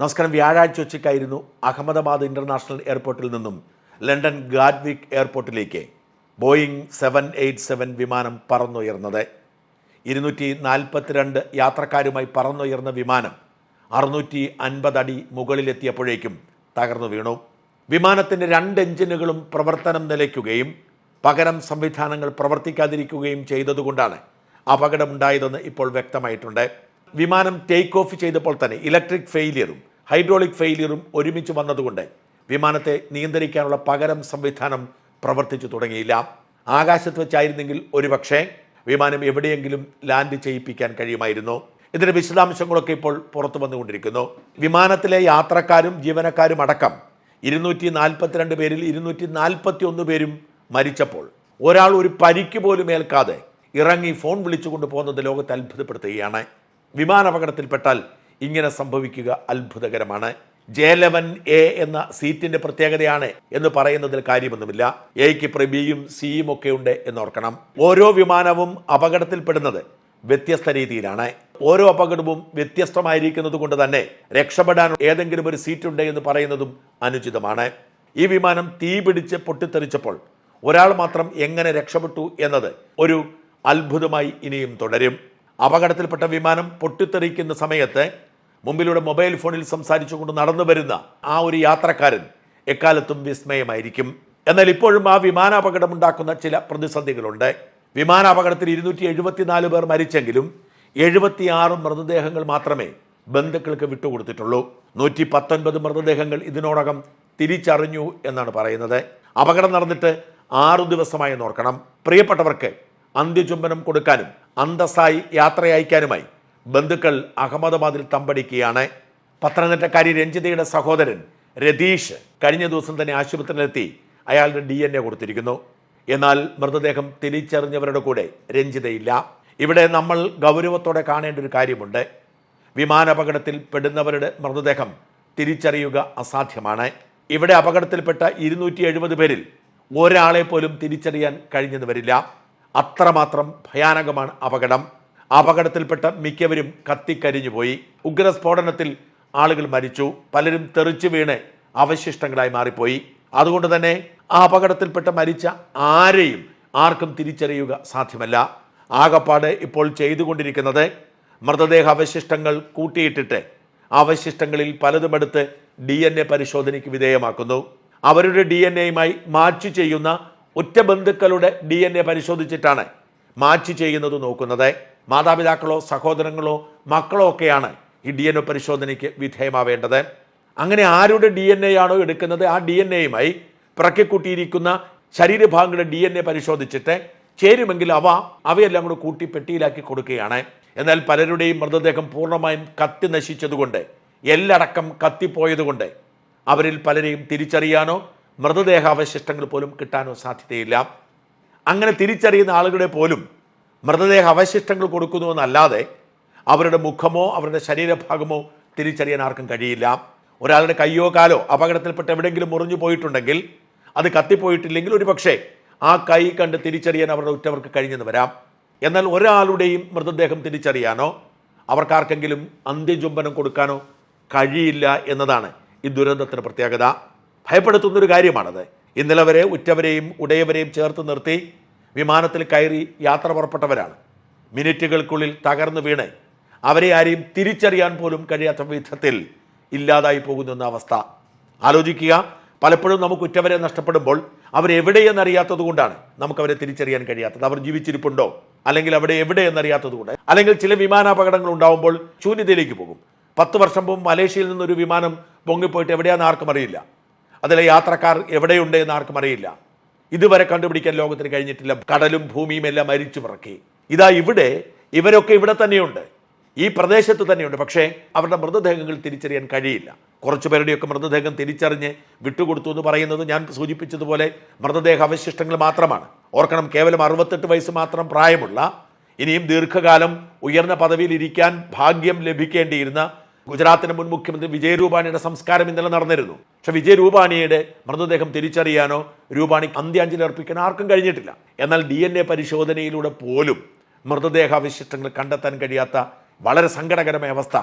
നമസ്കാരം. വ്യാഴാഴ്ച ഉച്ചയ്ക്കായിരുന്നു അഹമ്മദാബാദ് ഇന്റർനാഷണൽ എയർപോർട്ടിൽ നിന്നും ലണ്ടൻ ഗാഡ്വിക് എയർപോർട്ടിലേക്ക് ബോയിങ് സെവൻ എയ്റ്റ് സെവൻ വിമാനം പറന്നുയർന്നത്. ഇരുന്നൂറ്റി നാൽപ്പത്തിരണ്ട് യാത്രക്കാരുമായി പറന്നുയർന്ന വിമാനം അറുന്നൂറ്റി അൻപത് അടി മുകളിലെത്തിയപ്പോഴേക്കും തകർന്നു വീണു. വിമാനത്തിന്റെ രണ്ട് എഞ്ചിനുകളും പ്രവർത്തനം നിലയ്ക്കുകയും പകരം സംവിധാനങ്ങൾ പ്രവർത്തിക്കാതിരിക്കുകയും ചെയ്തതുകൊണ്ടാണ് അപകടമുണ്ടായതെന്ന് ഇപ്പോൾ വ്യക്തമായിട്ടുണ്ട്. വിമാനം ടേക്ക് ഓഫ് ചെയ്തപ്പോൾ തന്നെ ഇലക്ട്രിക് ഫെയിലിയറും ഹൈഡ്രോളിക് ഫെയിലിയറും ഒരുമിച്ച് വന്നതുകൊണ്ട് വിമാനത്തെ നിയന്ത്രിക്കാനുള്ള പകരം സംവിധാനം പ്രവർത്തിച്ചു തുടങ്ങിയില്ല. ആകാശത്ത് വെച്ചായിരുന്നെങ്കിൽ ഒരുപക്ഷേ വിമാനം എവിടെയെങ്കിലും ലാൻഡ് ചെയ്യിപ്പിക്കാൻ കഴിയുമായിരുന്നു. ഇതിന്റെ വിശദാംശങ്ങളൊക്കെ ഇപ്പോൾ പുറത്തു വന്നുകൊണ്ടിരിക്കുന്നു. വിമാനത്തിലെ യാത്രക്കാരും ജീവനക്കാരും അടക്കം ഇരുന്നൂറ്റി നാൽപ്പത്തിരണ്ട് പേരിൽ ഇരുന്നൂറ്റി നാൽപ്പത്തി ഒന്ന് പേരും മരിച്ചപ്പോൾ ഒരാൾ ഒരു പരിക്ക് പോലും ഏൽക്കാതെ ഇറങ്ങി ഫോൺ വിളിച്ചുകൊണ്ട് പോകുന്നത് ലോകത്തെ അത്ഭുതപ്പെടുത്തുകയാണ്. വിമാനാപകടത്തിൽപ്പെട്ടാൽ ഇങ്ങനെ സംഭവിക്കുക അത്ഭുതകരമാണ്. ജെ ലെവൻ എ എന്ന സീറ്റിന്റെ പ്രത്യേകതയാണ് എന്ന് പറയുന്നതിൽ കാര്യമൊന്നുമില്ല. എയ്ക്ക് ഇപ്പുറം ബിയും സിയും ഒക്കെ ഉണ്ട് എന്നോർക്കണം. ഓരോ വിമാനവും അപകടത്തിൽപ്പെടുന്നത് വ്യത്യസ്ത രീതിയിലാണ്. ഓരോ അപകടവും വ്യത്യസ്തമായിരിക്കുന്നത് കൊണ്ട് തന്നെ രക്ഷപ്പെടാൻ ഏതെങ്കിലും ഒരു സീറ്റ് ഉണ്ട് എന്ന് പറയുന്നതും അനുചിതമാണ്. ഈ വിമാനം തീ പിടിച്ച് പൊട്ടിത്തെറിച്ചപ്പോൾ ഒരാൾ മാത്രം എങ്ങനെ രക്ഷപ്പെട്ടു എന്നത് ഒരു അത്ഭുതമായി ഇനിയും തുടരും. അപകടത്തിൽപ്പെട്ട വിമാനം പൊട്ടിത്തെറിക്കുന്ന സമയത്ത് മുമ്പിലൂടെ മൊബൈൽ ഫോണിൽ സംസാരിച്ചുകൊണ്ട് നടന്നു വരുന്ന ആ ഒരു യാത്രക്കാരൻ എക്കാലത്തും വിസ്മയമായിരിക്കും. എന്നാൽ ഇപ്പോഴും ആ വിമാനാപകടം ഉണ്ടാക്കുന്ന ചില പ്രതിസന്ധികളുണ്ട്. വിമാനാപകടത്തിൽ ഇരുന്നൂറ്റി എഴുപത്തിനാല് പേർ മരിച്ചെങ്കിലും എഴുപത്തിയാറ് മൃതദേഹങ്ങൾ മാത്രമേ ബന്ധുക്കൾക്ക് വിട്ടുകൊടുത്തിട്ടുള്ളൂ. നൂറ്റി പത്തൊൻപത് മൃതദേഹങ്ങൾ ഇതിനോടകം തിരിച്ചറിഞ്ഞു എന്നാണ് പറയുന്നത്. അപകടം നടന്നിട്ട് ആറു ദിവസമായി നോർക്കണം പ്രിയപ്പെട്ടവർക്ക് അന്ത്യചുംബനം കൊടുക്കാനും അന്തസ്സായി യാത്രയയക്കാനുമായി ബന്ധുക്കൾ അഹമ്മദാബാദിൽ തമ്പടിക്കുകയാണ്. പത്തനംതിട്ടക്കാരി രഞ്ജിതയുടെ സഹോദരൻ രതീഷ് കഴിഞ്ഞ ദിവസം തന്നെ ആശുപത്രിയിലെത്തി അയാളുടെ ഡി എൻ എ കൊടുത്തിരിക്കുന്നു. എന്നാൽ മൃതദേഹം തിരിച്ചറിഞ്ഞവരുടെ കൂടെ രഞ്ജിതയില്ല. ഇവിടെ നമ്മൾ ഗൗരവത്തോടെ കാണേണ്ട ഒരു കാര്യമുണ്ട്. വിമാനാപകടത്തിൽ പെടുന്നവരുടെ മൃതദേഹം തിരിച്ചറിയുക അസാധ്യമാണ്. ഇവിടെ അപകടത്തിൽപ്പെട്ട ഇരുന്നൂറ്റി എഴുപത് പേരിൽ ഒരാളെ പോലും തിരിച്ചറിയാൻ കഴിഞ്ഞെന്ന് വരില്ല. അത്രമാത്രം ഭയാനകമാണ് അപകടം. അപകടത്തിൽപ്പെട്ട മിക്കവരും കത്തിക്കരിഞ്ഞു പോയി. ഉഗ്രസ്ഫോടനത്തിൽ ആളുകൾ മരിച്ചു. പലരും തെറിച്ചു വീണ് അവശിഷ്ടങ്ങളായി മാറിപ്പോയി. അതുകൊണ്ട് തന്നെ ആ അപകടത്തിൽപ്പെട്ട മരിച്ച ആരെയും ആർക്കും തിരിച്ചറിയുക സാധ്യമല്ല. ആകപ്പാട് ഇപ്പോൾ ചെയ്തുകൊണ്ടിരിക്കുന്നത് മൃതദേഹ അവശിഷ്ടങ്ങൾ കൂട്ടിയിട്ടിട്ട് അവശിഷ്ടങ്ങളിൽ പലതുമെടുത്ത് ഡി എൻ എ പരിശോധനയ്ക്ക് വിധേയമാക്കുന്നു. അവരുടെ ഡി എൻ എയുമായി മാച്ച് ചെയ്യുന്ന ഒറ്റ ബന്ധുക്കളുടെ ഡി എൻ എ പരിശോധിച്ചിട്ടാണ് മാച്ച് ചെയ്യുന്നത് നോക്കുന്നത്. മാതാപിതാക്കളോ സഹോദരങ്ങളോ മക്കളോ ഒക്കെയാണ് ഈ ഡി എൻ എ പരിശോധനയ്ക്ക് വിധേയമാവേണ്ടത്. അങ്ങനെ ആരുടെ ഡി എൻ എ ആണോ എടുക്കുന്നത്? ആ ഡി എൻ എയുമായി പിറക്കിക്കൂട്ടിയിരിക്കുന്ന ശരീരഭാഗങ്ങളുടെ ഡി എൻ എ പരിശോധിച്ചിട്ട് ചേരുമെങ്കിൽ അവ അവയെല്ലാം കൂടെ കൂട്ടി പെട്ടിയിലാക്കി കൊടുക്കുകയാണ്. എന്നാൽ പലരുടെയും മൃതദേഹം പൂർണമായും കത്തി നശിച്ചതുകൊണ്ട് എല്ലടക്കം കത്തിപ്പോയതുകൊണ്ട് അവരിൽ പലരെയും തിരിച്ചറിയാനോ മൃതദേഹാവശിഷ്ടങ്ങൾ പോലും കിട്ടാനോ സാധ്യതയില്ല. അങ്ങനെ തിരിച്ചറിയുന്ന ആളുകളെ പോലും മൃതദേഹ അവശിഷ്ടങ്ങൾ കൊടുക്കുന്നുവെന്നല്ലാതെ അവരുടെ മുഖമോ അവരുടെ ശരീരഭാഗമോ തിരിച്ചറിയാൻ ആർക്കും കഴിയില്ല. ഒരാളുടെ കയ്യോ കാലോ അപകടത്തിൽപ്പെട്ട് എവിടെയെങ്കിലും മുറിഞ്ഞു പോയിട്ടുണ്ടെങ്കിൽ അത് കത്തിപ്പോയിട്ടില്ലെങ്കിൽ ഒരു പക്ഷേ ആ കൈ കണ്ട് തിരിച്ചറിയാൻ അവരുടെ ഉറ്റവർക്ക് കഴിഞ്ഞെന്ന് വരാം. എന്നാൽ ഒരാളുടെയും മൃതദേഹം തിരിച്ചറിയാനോ അവർക്കാർക്കെങ്കിലും അന്ത്യചുംബനം കൊടുക്കാനോ കഴിയില്ല എന്നതാണ് ഈ ദുരന്തത്തിന് പ്രത്യേകത. ഭയപ്പെടുത്തുന്നൊരു കാര്യമാണത്. ഇന്നലെ വരെ ഉറ്റവരെയും ഉടയവരെയും ചേർത്ത് നിർത്തി വിമാനത്തിൽ കയറി യാത്ര പുറപ്പെട്ടവരാണ്. മിനിറ്റുകൾക്കുള്ളിൽ തകർന്നു വീണ് അവരെ ആരെയും തിരിച്ചറിയാൻ പോലും കഴിയാത്ത വിധത്തിൽ ഇല്ലാതായി പോകുന്ന അവസ്ഥ. ആലോചിക്കുക പലപ്പോഴും നമുക്ക് ഉറ്റവരെ നഷ്ടപ്പെടുമ്പോൾ അവരെവിടെയെന്നറിയാത്തത് കൊണ്ടാണ് നമുക്കവരെ തിരിച്ചറിയാൻ കഴിയാത്തത്. അവർ ജീവിച്ചിരിപ്പുണ്ടോ? അല്ലെങ്കിൽ അവിടെ എവിടെ എന്നറിയാത്തത് കൊണ്ട്. അല്ലെങ്കിൽ ചില വിമാനാപകടങ്ങൾ ഉണ്ടാകുമ്പോൾ ശൂന്യതയിലേക്ക് പോകും. പത്ത് വർഷം മുമ്പ് മലേഷ്യയിൽ നിന്നൊരു വിമാനം പൊങ്ങിപ്പോയിട്ട് എവിടെയാണെന്ന് ആർക്കും അറിയില്ല. അതിലെ യാത്രക്കാർ എവിടെയുണ്ട് എന്ന് ആർക്കും അറിയില്ല. ഇതുവരെ കണ്ടുപിടിക്കാൻ ലോകത്തിന് കഴിഞ്ഞിട്ടില്ല. കടലും ഭൂമിയും എല്ലാം മരിച്ചു പിറക്കി. ഇതാ ഇവിടെ ഇവരൊക്കെ ഇവിടെ തന്നെയുണ്ട്. ഈ പ്രദേശത്ത് തന്നെയുണ്ട്. പക്ഷേ അവരുടെ മൃതദേഹങ്ങൾ തിരിച്ചറിയാൻ കഴിയില്ല. കുറച്ചു പേരുടെയൊക്കെ മൃതദേഹം തിരിച്ചറിഞ്ഞ് വിട്ടുകൊടുത്തു എന്ന് പറയുന്നത് ഞാൻ സൂചിപ്പിച്ചതുപോലെ മൃതദേഹ അവശിഷ്ടങ്ങൾ മാത്രമാണ്. ഓർക്കണം കേവലം അറുപത്തെട്ട് വയസ്സ് മാത്രം പ്രായമുള്ള ഇനിയും ദീർഘകാലം ഉയർന്ന പദവിയിൽ ഇരിക്കാൻ ഭാഗ്യം ലഭിക്കേണ്ടിയിരുന്ന ഗുജറാത്തിന് മുൻ മുഖ്യമന്ത്രി വിജയ് രൂപാണിയുടെ സംസ്കാരം ഇന്നലെ നടന്നിരുന്നു. പക്ഷെ വിജയ് രൂപാണിയുടെ മൃതദേഹം തിരിച്ചറിയാനോ രൂപാണി അന്ത്യാഞ്ജലി അർപ്പിക്കാൻ ആർക്കും കഴിഞ്ഞിട്ടില്ല. എന്നാൽ ഡി എൻ എ പരിശോധനയിലൂടെ പോലും മൃതദേഹാവശിഷ്ടങ്ങൾ കണ്ടെത്താൻ കഴിയാത്ത വളരെ സങ്കടകരമായ അവസ്ഥ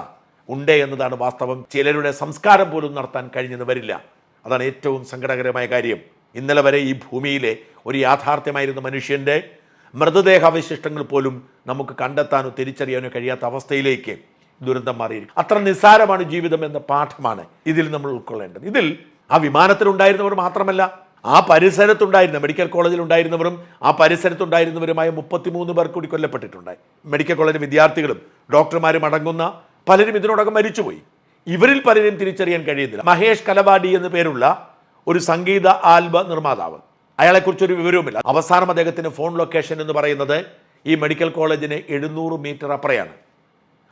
ഉണ്ട് എന്നതാണ് വാസ്തവം. ചിലരുടെ സംസ്കാരം പോലും നടത്താൻ കഴിഞ്ഞെന്ന് വരില്ല. അതാണ് ഏറ്റവും സങ്കടകരമായ കാര്യം. ഇന്നലെ വരെ ഈ ഭൂമിയിലെ ഒരു യാഥാർത്ഥ്യമായിരുന്ന മനുഷ്യന്റെ മൃതദേഹാവശിഷ്ടങ്ങൾ പോലും നമുക്ക് കണ്ടെത്താനോ തിരിച്ചറിയാനോ കഴിയാത്ത അവസ്ഥയിലേക്ക് ദുരന്തം മാറിയിരിക്കും അത്ര നിസ്സാരമാണ് ജീവിതം എന്ന പാഠമാണ് ഇതിൽ നമ്മൾ ഉൾക്കൊള്ളേണ്ടത്. ഇതിൽ ആ വിമാനത്തിലുണ്ടായിരുന്നവർ മാത്രമല്ല ആ പരിസരത്തുണ്ടായിരുന്ന മെഡിക്കൽ കോളേജിൽ ഉണ്ടായിരുന്നവരും ആ പരിസരത്തുണ്ടായിരുന്നവരുമായ മുപ്പത്തിമൂന്ന് പേർ കൂടി കൊല്ലപ്പെട്ടിട്ടുണ്ട് മെഡിക്കൽ കോളേജ് വിദ്യാർത്ഥികളും ഡോക്ടർമാരും അടങ്ങുന്ന പലരും ഇതിനോടകം മരിച്ചുപോയി. ഇവരിൽ പലരും തിരിച്ചറിയാൻ കഴിയുന്നില്ല. മഹേഷ് കലവാടി എന്ന് പേരുള്ള ഒരു സംഗീത ആൽബ നിർമ്മാതാവ്. അയാളെക്കുറിച്ചൊരു വിവരവുമില്ല. അവസാനം അദ്ദേഹത്തിന് ഫോൺ ലൊക്കേഷൻ എന്ന് പറയുന്നത് ഈ മെഡിക്കൽ കോളേജിന് എഴുന്നൂറ് മീറ്റർ അപ്പുറയാണ്.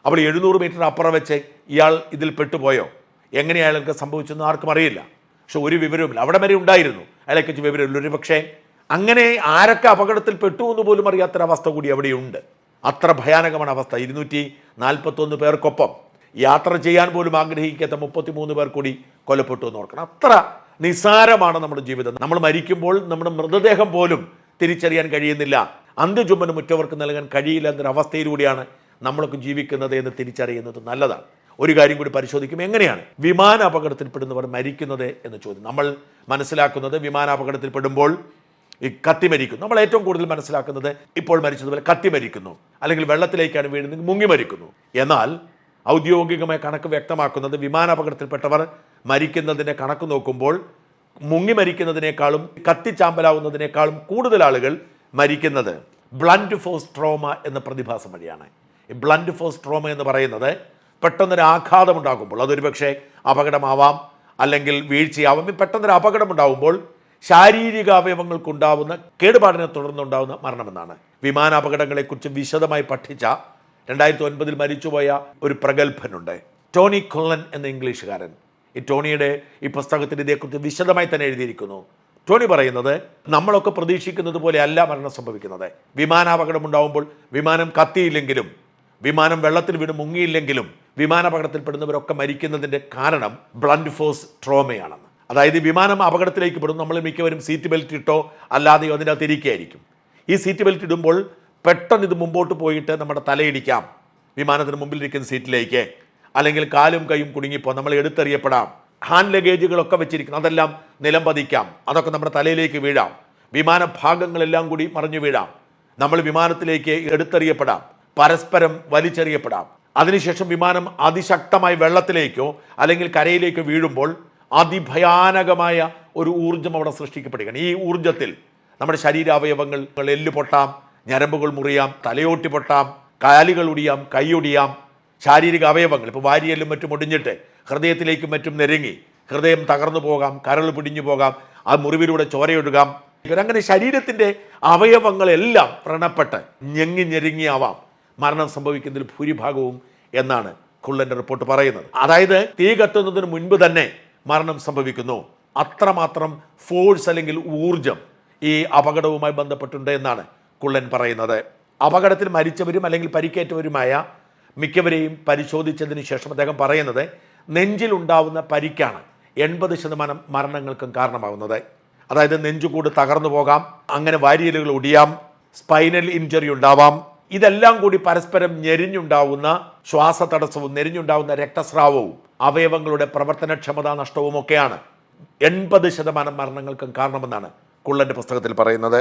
അപ്പോൾ എഴുന്നൂറ് മീറ്റർ അപ്പുറം വെച്ച് ഇയാൾ ഇതിൽ പെട്ടുപോയോ? എങ്ങനെയാണ് അയാൾക്ക് സംഭവിച്ചെന്ന് ആർക്കും അറിയില്ല. പക്ഷെ ഒരു വിവരവുമില്ല. അവിടെ വരെ ഉണ്ടായിരുന്നു. അയാളെക്കുറിച്ച് വിവരമില്ല. ഒരു പക്ഷേ അങ്ങനെ ആരൊക്കെ അപകടത്തിൽ പെട്ടു എന്ന് പോലും അറിയാത്തൊരവസ്ഥ കൂടി അവിടെയുണ്ട്. അത്ര ഭയാനകമാണ് അവസ്ഥ. ഇരുന്നൂറ്റി നാൽപ്പത്തൊന്ന് പേർക്കൊപ്പം യാത്ര ചെയ്യാൻ പോലും ആഗ്രഹിക്കാത്ത മുപ്പത്തിമൂന്ന് പേർ കൂടി കൊല്ലപ്പെട്ടു എന്ന് ഓർക്കണം. അത്ര നിസ്സാരമാണ് നമ്മുടെ ജീവിതം. നമ്മൾ മരിക്കുമ്പോൾ നമ്മുടെ മൃതദേഹം പോലും തിരിച്ചറിയാൻ കഴിയുന്നില്ല. അന്ത്യചുമ്മന് മുറ്റവർക്ക് നൽകാൻ കഴിയില്ല എന്നൊരവസ്ഥയിലൂടെയാണ് നമ്മളൊക്കെ ജീവിക്കുന്നത് എന്ന് തിരിച്ചറിയുന്നത് നല്ലതാണ്. ഒരു കാര്യം കൂടി പരിശോധിക്കും എങ്ങനെയാണ്? വിമാന അപകടത്തിൽപ്പെടുന്നവർ മരിക്കുന്നത് എന്ന് ചോദ്യം. നമ്മൾ മനസ്സിലാക്കുന്നത് വിമാന അപകടത്തിൽപ്പെടുമ്പോൾ ഈ കത്തി മരിക്കുന്നു. നമ്മൾ ഏറ്റവും കൂടുതൽ മനസ്സിലാക്കുന്നത് ഇപ്പോൾ മരിച്ചതുപോലെ കത്തി മരിക്കുന്നു. അല്ലെങ്കിൽ വെള്ളത്തിലേക്കാണ് വീഴുന്നത് മുങ്ങി മരിക്കുന്നു. എന്നാൽ ഔദ്യോഗികമായ കണക്ക് വ്യക്തമാക്കുന്നത് വിമാന അപകടത്തിൽപ്പെട്ടവർ മരിക്കുന്നതിന്റെ കണക്ക് നോക്കുമ്പോൾ മുങ്ങി മരിക്കുന്നതിനേക്കാളും കത്തിച്ചാമ്പലാവുന്നതിനേക്കാളും കൂടുതൽ ആളുകൾ മരിക്കുന്നത് ബ്ലണ്ട് ഫോസ് ട്രോമ എന്ന പ്രതിഭാസം വഴിയാണ്. ഈ ബ്ലണ്ട് ഫോസ് ട്രോമ എന്ന് പറയുന്നത് പെട്ടെന്നൊരു ആഘാതം ഉണ്ടാകുമ്പോൾ അതൊരു പക്ഷേ അപകടമാവാം അല്ലെങ്കിൽ വീഴ്ചയാവാം. ഈ പെട്ടെന്നൊരു അപകടം ഉണ്ടാകുമ്പോൾ ശാരീരിക അവയവങ്ങൾക്കുണ്ടാവുന്ന കേടുപാടിനെ തുടർന്നുണ്ടാവുന്ന മരണമെന്നാണ്. വിമാനാപകടങ്ങളെക്കുറിച്ച് വിശദമായി പഠിച്ച രണ്ടായിരത്തി ഒൻപതിൽ മരിച്ചുപോയ ഒരു പ്രഗത്ഭനുണ്ട്. ടോണി കൊള്ളൻ എന്ന ഇംഗ്ലീഷുകാരൻ. ഈ ടോണിയുടെ ഈ പുസ്തകത്തിൽ ഇതേക്കുറിച്ച് വിശദമായി തന്നെ എഴുതിയിരിക്കുന്നു. ടോണി പറയുന്നത് നമ്മളൊക്കെ പ്രതീക്ഷിക്കുന്നത് പോലെയല്ല മരണം സംഭവിക്കുന്നത്. വിമാനാപകടം ഉണ്ടാവുമ്പോൾ വിമാനം കത്തിയില്ലെങ്കിലും വിമാനം വെള്ളത്തിൽ വീണ് മുങ്ങിയില്ലെങ്കിലും വിമാനാപകടത്തിൽപ്പെടുന്നവരൊക്കെ മരിക്കുന്നതിന്റെ കാരണം ബ്ലണ്ട് ഫോഴ്സ് ട്രോമയാണെന്ന് അതായത് വിമാനം അപകടത്തിലേക്ക് പെടും നമ്മൾ മിക്കവരും സീറ്റ് ബെൽറ്റ് ഇട്ടോ അല്ലാതെയോ അതിനകത്ത് ഇരിക്കുകയായിരിക്കും ഈ സീറ്റ് ബെൽറ്റ് ഇടുമ്പോൾ പെട്ടെന്ന് ഇത് മുമ്പോട്ട് പോയിട്ട് നമ്മുടെ തലയിടിക്കാം. വിമാനത്തിന് മുമ്പിലിരിക്കുന്ന സീറ്റിലേക്ക് അല്ലെങ്കിൽ കാലും കൈയും കുടുങ്ങിപ്പോൾ നമ്മൾ എടുത്തെറിയപ്പെടാം. ഹാൻഡ് ലഗേജുകളൊക്കെ വെച്ചിരിക്കുന്നു അതെല്ലാം നിലം പതിക്കാം. അതൊക്കെ നമ്മുടെ തലയിലേക്ക് വീഴാം. വിമാന ഭാഗങ്ങളെല്ലാം കൂടി മറിഞ്ഞു വീഴാം. നമ്മൾ വിമാനത്തിലേക്ക് എടുത്തെറിയപ്പെടാം. പരസ്പരം വലിച്ചെറിയപ്പെടാം. അതിനുശേഷം വിമാനം അതിശക്തമായി വെള്ളത്തിലേക്കോ അല്ലെങ്കിൽ കരയിലേക്കോ വീഴുമ്പോൾ അതിഭയാനകമായ ഒരു ഊർജം അവിടെ സൃഷ്ടിക്കപ്പെടുകയാണ്. ഈ ഊർജത്തിൽ നമ്മുടെ ശരീരാവയവങ്ങൾ എല്ല് പൊട്ടാം ഞരമ്പുകൾ മുറിയാം തലയോട്ടി പൊട്ടാം കാലുകൾ ഒടിയാം കൈയൊടിയാം ശാരീരിക അവയവങ്ങൾ ഇപ്പോൾ വാരിയെല്ലും മറ്റും ഒടിഞ്ഞിട്ട് ഹൃദയത്തിലേക്കും മറ്റും നെരുങ്ങി ഹൃദയം തകർന്നു പോകാം കരൾ പിടിഞ്ഞു പോകാം ആ മുറിവിലൂടെ ചോരയൊഴുകാം. അങ്ങനെ ശരീരത്തിന്റെ അവയവങ്ങളെല്ലാം വ്രണപ്പെട്ട് ഞെങ്ങി ഞെരുങ്ങിയാവാം. മരണം സംഭവിക്കുന്നതിൽ ഭൂരിഭാഗവും എന്നാണ് കുള്ളന്റെ റിപ്പോർട്ട് പറയുന്നത്. അതായത് തീ കത്തുന്നതിന് മുൻപ് തന്നെ മരണം സംഭവിക്കുന്നു. അത്രമാത്രം ഫോഴ്സ് അല്ലെങ്കിൽ ഊർജം ഈ അപകടവുമായി ബന്ധപ്പെട്ടുണ്ട് എന്നാണ് കുള്ളൻ പറയുന്നത്. അപകടത്തിൽ മരിച്ചവരും അല്ലെങ്കിൽ പരിക്കേറ്റവരുമായ മിക്കവരെയും പരിശോധിച്ചതിന് ശേഷം അദ്ദേഹം പറയുന്നത് നെഞ്ചിലുണ്ടാവുന്ന പരിക്കാണ് എൺപത് ശതമാനം മരണങ്ങൾക്കും കാരണമാകുന്നത് അതായത് നെഞ്ചുകൂട് തകർന്നു പോകാം അങ്ങനെ വാരിയലുകൾ ഒടിയാം സ്പൈനൽ ഇഞ്ചറി ഉണ്ടാവാം ഇതെല്ലാം കൂടി പരസ്പരം ഞെരിഞ്ഞുണ്ടാവുന്ന ശ്വാസതടസ്സവും ഞെരിഞ്ഞുണ്ടാവുന്ന രക്തസ്രാവവും അവയവങ്ങളുടെ പ്രവർത്തനക്ഷമതാ നഷ്ടവും ഒക്കെയാണ്. എൺപത് ശതമാനം മരണങ്ങൾക്കും കാരണമെന്നാണ് കുള്ളന്റെ പുസ്തകത്തിൽ പറയുന്നത്.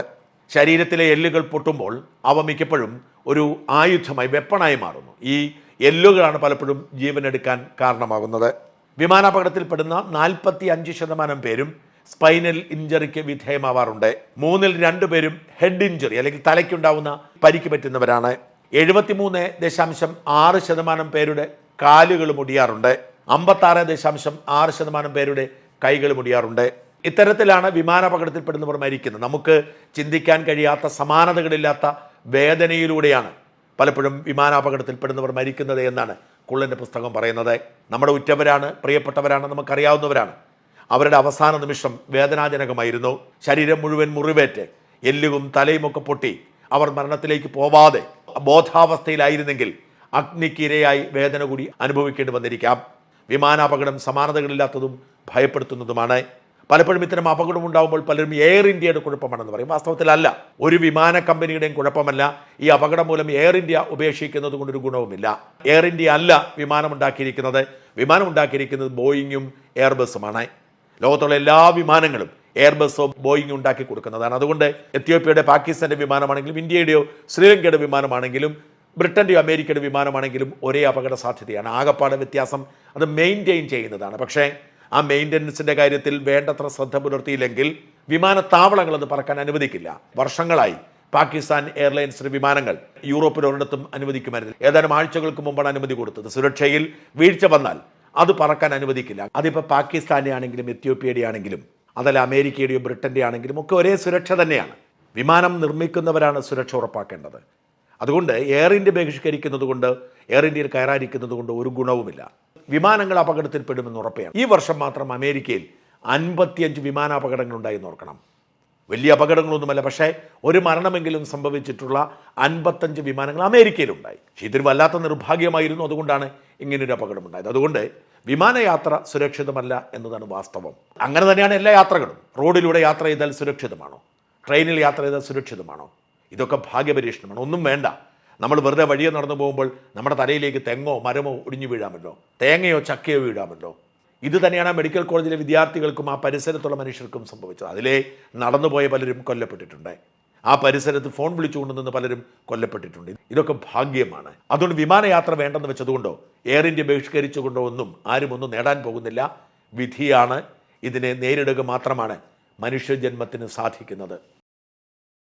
ശരീരത്തിലെ എല്ലുകൾ പൊട്ടുമ്പോൾ അവ മിക്കപ്പോഴും ഒരു ആയുധമായി വെപ്പണായി മാറുന്നു. ഈ എല്ലുകളാണ് പലപ്പോഴും ജീവനെടുക്കാൻ കാരണമാകുന്നത്. വിമാനാപകടത്തിൽപ്പെടുന്ന നാൽപ്പത്തി അഞ്ച് ശതമാനം പേരും സ്പൈനൽ ഇഞ്ചറിക്ക് വിധേയമാവാറുണ്ട്. മൂന്നിൽ രണ്ടുപേരും ഹെഡ് ഇഞ്ചറി അല്ലെങ്കിൽ തലയ്ക്കുണ്ടാവുന്ന പരിക്ക് പറ്റുന്നവരാണ്. എഴുപത്തിമൂന്ന് ദശാംശം ആറ് ശതമാനം പേരുടെ കാലുകൾ മുടിയാറുണ്ട് അമ്പത്താറ് ദശാംശം ആറ് ശതമാനം പേരുടെ കൈകൾ മുടിയാറുണ്ട് ഇത്തരത്തിലാണ് വിമാനാപകടത്തിൽപ്പെടുന്നവർ മരിക്കുന്നത്. നമുക്ക് ചിന്തിക്കാൻ കഴിയാത്ത സമാനതകളില്ലാത്ത വേദനയിലൂടെയാണ് പലപ്പോഴും വിമാനാപകടത്തിൽപ്പെടുന്നവർ മരിക്കുന്നത് എന്നാണ് കുള്ളന്റെ പുസ്തകം പറയുന്നത്. നമ്മുടെ ഉറ്റവരാണ് പ്രിയപ്പെട്ടവരാണ് നമുക്കറിയാവുന്നവരാണ്. അവരുടെ അവസാന നിമിഷം വേദനാജനകമായിരുന്നു. ശരീരം മുഴുവൻ മുറിവേറ്റ്. എല്ലുവും തലയും ഒക്കെ പൊട്ടി. അവർ മരണത്തിലേക്ക് പോവാതെ ബോധാവസ്ഥയിലായിരുന്നെങ്കിൽ അഗ്നിക്കിരയായി വേദന കൂടി അനുഭവിക്കേണ്ടി വന്നിരിക്കാം. വിമാനാപകടം സമാനതകളില്ലാത്തതും ഭയപ്പെടുത്തുന്നതുമാണ്. പലപ്പോഴും ഇത്തരം അപകടം ഉണ്ടാകുമ്പോൾ പലരും എയർ ഇന്ത്യയുടെ കുഴപ്പമാണെന്ന് പറയും. വാസ്തവത്തിലല്ല. ഒരു വിമാന കമ്പനിയുടെയും കുഴപ്പമല്ല. ഈ അപകടം മൂലം എയർ ഇന്ത്യ ഉപേക്ഷിക്കുന്നത് കൊണ്ടൊരു ഗുണവുമില്ല. എയർ ഇന്ത്യ അല്ല വിമാനം ഉണ്ടാക്കിയിരിക്കുന്നത് വിമാനം ഉണ്ടാക്കിയിരിക്കുന്നത് ബോയിങ്ങും എയർബസുമാണ് ലോകത്തുള്ള എല്ലാ വിമാനങ്ങളും എയർബസോ ബോയിങ് ഉണ്ടാക്കി കൊടുക്കുന്നതാണ്. അതുകൊണ്ട് എത്യോപ്യയുടെ പാകിസ്ഥാന്റെ വിമാനമാണെങ്കിലും ഇന്ത്യയുടെയോ ശ്രീലങ്കയുടെ വിമാനമാണെങ്കിലും ബ്രിട്ടന്റെയോ അമേരിക്കയുടെ വിമാനമാണെങ്കിലും ഒരേ അപകട സാധ്യതയാണ്. ആകപ്പാടെ വ്യത്യാസം അത് മെയിന്റെയിൻ ചെയ്യുന്നതാണ്. പക്ഷേ ആ മെയിന്റനൻസിന്റെ കാര്യത്തിൽ വേണ്ടത്ര ശ്രദ്ധ പുലർത്തിയില്ലെങ്കിൽ വിമാനത്താവളങ്ങൾ അത് പറക്കാൻ അനുവദിക്കില്ല. വർഷങ്ങളായി പാകിസ്ഥാൻ എയർലൈൻസിന്റെ വിമാനങ്ങൾ യൂറോപ്പിൽ ഒരിടത്തും അനുവദിക്കുമായിരുന്നു ഏതാനും ആഴ്ചകൾക്ക് മുമ്പാണ് അനുമതി കൊടുത്തത്. സുരക്ഷയിൽ വീഴ്ച വന്നാൽ അത് പറക്കാൻ അനുവദിക്കില്ല. അതിപ്പോൾ പാകിസ്ഥാന്റെ ആണെങ്കിലും എത്യോപ്യയുടെ ആണെങ്കിലും അതല്ല അമേരിക്കയുടെയോ ബ്രിട്ടന്റെ ആണെങ്കിലും ഒക്കെ ഒരേ സുരക്ഷ തന്നെയാണ്. വിമാനം നിർമ്മിക്കുന്നവരാണ് സുരക്ഷ ഉറപ്പാക്കേണ്ടത്. അതുകൊണ്ട് എയർ ഇന്ത്യ ബഹിഷ്കരിക്കുന്നത് കൊണ്ട് എയർ ഇന്ത്യയിൽ കയറാതിരിക്കുന്നത് കൊണ്ട് ഒരു ഗുണവുമില്ല. വിമാനങ്ങൾ അപകടത്തിൽപ്പെടുമെന്ന് ഉറപ്പാണ് ഈ വർഷം മാത്രം അമേരിക്കയിൽ അൻപത്തിയഞ്ച് വിമാനാപകടങ്ങൾ ഉണ്ടായെന്ന് ഓർക്കണം. വലിയ അപകടങ്ങളൊന്നുമല്ല പക്ഷേ ഒരു മരണമെങ്കിലും സംഭവിച്ചിട്ടുള്ള അൻപത്തഞ്ച് വിമാനങ്ങൾ അമേരിക്കയിലുണ്ടായി. പക്ഷേ ഇതൊരു വല്ലാത്ത നിർഭാഗ്യമായിരുന്നു അതുകൊണ്ടാണ് ഇങ്ങനൊരു അപകടമുണ്ടായത്. അതുകൊണ്ട് വിമാനയാത്ര സുരക്ഷിതമല്ല എന്നതാണ് വാസ്തവം. അങ്ങനെ തന്നെയാണ് എല്ലാ യാത്രകളും. റോഡിലൂടെ യാത്ര ചെയ്താൽ സുരക്ഷിതമാണോ? ട്രെയിനിൽ യാത്ര ചെയ്താൽ സുരക്ഷിതമാണോ? ഇതൊക്കെ ഭാഗ്യപരീക്ഷണമാണ്. ഒന്നും വേണ്ട. നമ്മൾ വെറുതെ വഴിയെ നടന്നു പോകുമ്പോൾ നമ്മുടെ തലയിലേക്ക് തെങ്ങോ മരമോ ഒടിഞ്ഞു വീഴാമല്ലോ? തേങ്ങയോ ചക്കയോ വീഴാമല്ലോ? ഇത് തന്നെയാണ് മെഡിക്കൽ കോളേജിലെ വിദ്യാർത്ഥികൾക്കും ആ പരിസരത്തുള്ള മനുഷ്യർക്കും സംഭവിച്ചത്. അതിലെ നടന്നുപോയ പലരും കൊല്ലപ്പെട്ടിട്ടുണ്ട്. ആ പരിസരത്ത് ഫോൺ വിളിച്ചുകൊണ്ട് നിന്ന് പലരും കൊല്ലപ്പെട്ടിട്ടുണ്ട്. ഇതൊക്കെ ഭാഗ്യമാണ്. അതുകൊണ്ട് വിമാനയാത്ര വേണ്ടെന്ന് വെച്ചതുകൊണ്ടോ എയർ ഇന്ത്യ ബഹിഷ്കരിച്ചുകൊണ്ടോ ഒന്നും ആരും ഒന്നും നേടാൻ പോകുന്നില്ല. വിധിയാണ്. ഇതിനെ നേരിടുക മാത്രമാണ് മനുഷ്യജന്മത്തിന് സാധിക്കുന്നത്.